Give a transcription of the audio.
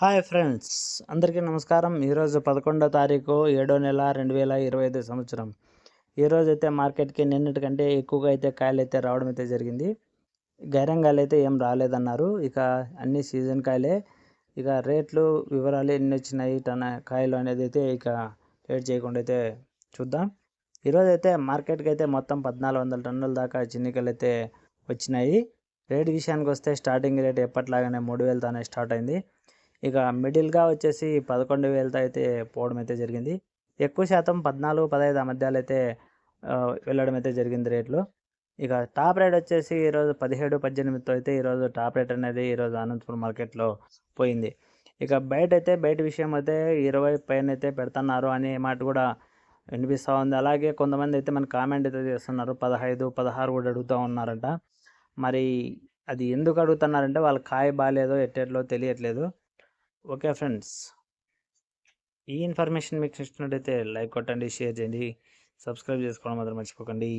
Hi friends అందరికీ నమస్కారం. ఈరోజు పదకొండో తారీఖు ఏడో నెల రెండు వేల ఇరవై ఐదు సంవత్సరం. ఈరోజు అయితే మార్కెట్కి నిన్నటికంటే ఎక్కువగా అయితే కాయలు అయితే రావడం అయితే జరిగింది. గైరంగాయలు అయితే ఏం రాలేదన్నారు. ఇక అన్ని సీజన్ కాయలే. ఇక రేట్లు వివరాలు ఎన్ని వచ్చినాయి టన కాయలు అనేది అయితే ఇక రేట్ చేయకుండా అయితే చూద్దాం. ఈరోజు అయితే మార్కెట్కి అయితే మొత్తం పద్నాలుగు వందల టన్నుల దాకా చిన్నికలు అయితే వచ్చినాయి. రేట్ విషయానికి వస్తే స్టార్టింగ్ రేట్ ఎప్పట్లాగానే మూడు వేలతోనే స్టార్ట్ అయింది. ఇక మిడిల్గా వచ్చేసి పదకొండు వేలతో అయితే పోవడం అయితే జరిగింది. ఎక్కువ శాతం పద్నాలుగు పదహైదు ఆ మధ్యాలు అయితే వెళ్ళడం అయితే జరిగింది రేట్లు. ఇక టాప్ రేట్ వచ్చేసి ఈరోజు పదిహేడు పద్దెనిమిదితో అయితే ఈరోజు టాప్ రేట్ అనేది ఈరోజు అనంతపురం మార్కెట్లో పోయింది. ఇక బయట అయితే బయట విషయం అయితే ఇరవై పైన అయితే పెడుతున్నారు అనే మాట కూడా వినిపిస్తూ ఉంది. అలాగే కొంతమంది అయితే మన కామెంట్ అయితే చేస్తున్నారు. పదహైదు పదహారు కూడా అడుగుతూ ఉన్నారంట. మరి అది ఎందుకు అడుగుతున్నారంటే వాళ్ళ కాయ బాగాలేదో ఎట్టెట్లో తెలియట్లేదు. Okay friends. ఈ ఇన్ఫర్మేషన్ మీకు ఇచ్చినట్టయితే లైక్ కొట్టండి షేర్ చేయండి సబ్స్క్రైబ్ చేసుకోవడం మాత్రం మర్చిపోకండి.